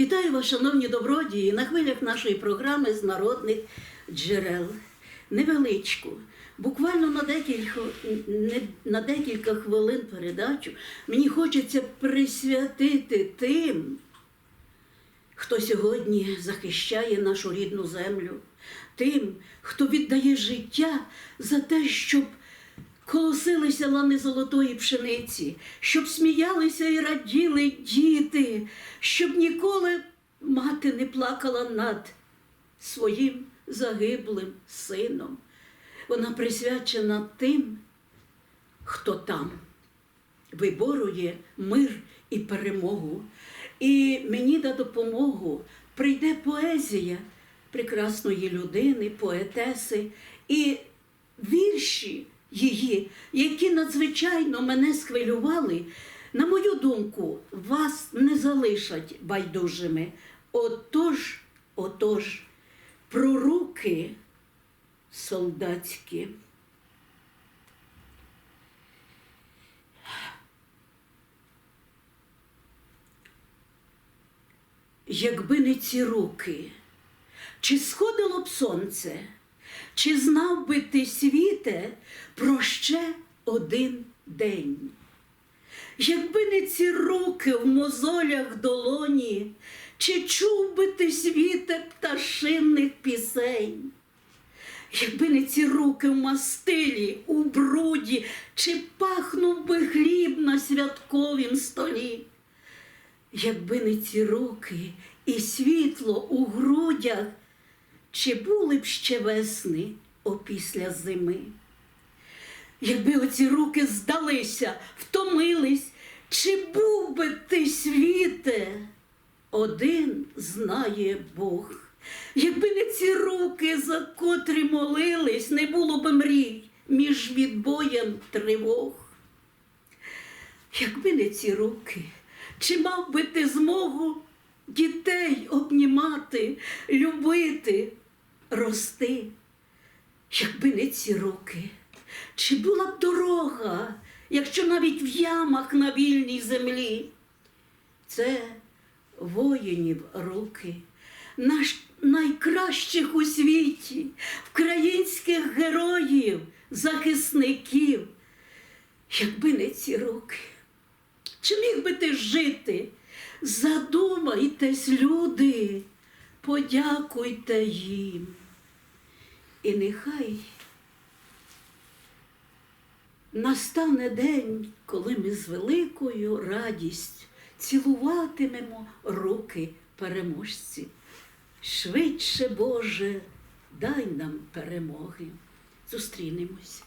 Вітаю вас, шановні добродії, на хвилях нашої програми з народних джерел. Невеличку, буквально на декілька, на декілька хвилин передачу мені хочеться присвятити тим, хто сьогодні захищає нашу рідну землю, тим, хто віддає життя за те, щоб колосилися лани золотої пшениці, щоб сміялися і раділи діти, щоб ніколи мати не плакала над своїм загиблим сином. Вона присвячена тим, хто там виборує мир і перемогу. І мені на допомогу прийде поезія прекрасної людини, поетеси і вірші її, які надзвичайно мене схвилювали, на мою думку, вас не залишать байдужими. Отож, отож, проруки солдатські. Якби не ці руки, чи сходило б сонце, чи знав би ти світе про ще один день? Якби не ці руки в мозолях долоні, чи чув би ти світе пташинних пісень? Якби не ці руки в мастилі, у бруді, чи пахнув би хліб на святковім столі? Якби не ці руки і світло у грудях, чи були б ще весни опісля зими? Якби оці руки здалися, втомились, чи був би ти світе? Один знає Бог. Якби не ці руки, за котрі молились, не було б мрій між відбоєм тривог. Якби не ці руки, чи мав би ти змогу дітей обнімати, любити, рости? Якби не ці руки, чи була б дорога, якщо навіть в ямах на вільній землі? Це воїнів руки, наш найкращих у світі, українських героїв, захисників. Якби не ці руки, чи міг би ти жити? Задумайтесь, люди, подякуйте їм. І нехай настане день, коли ми з великою радістю цілуватимемо руки переможці. Швидше, Боже, дай нам перемоги. Зустрінемось.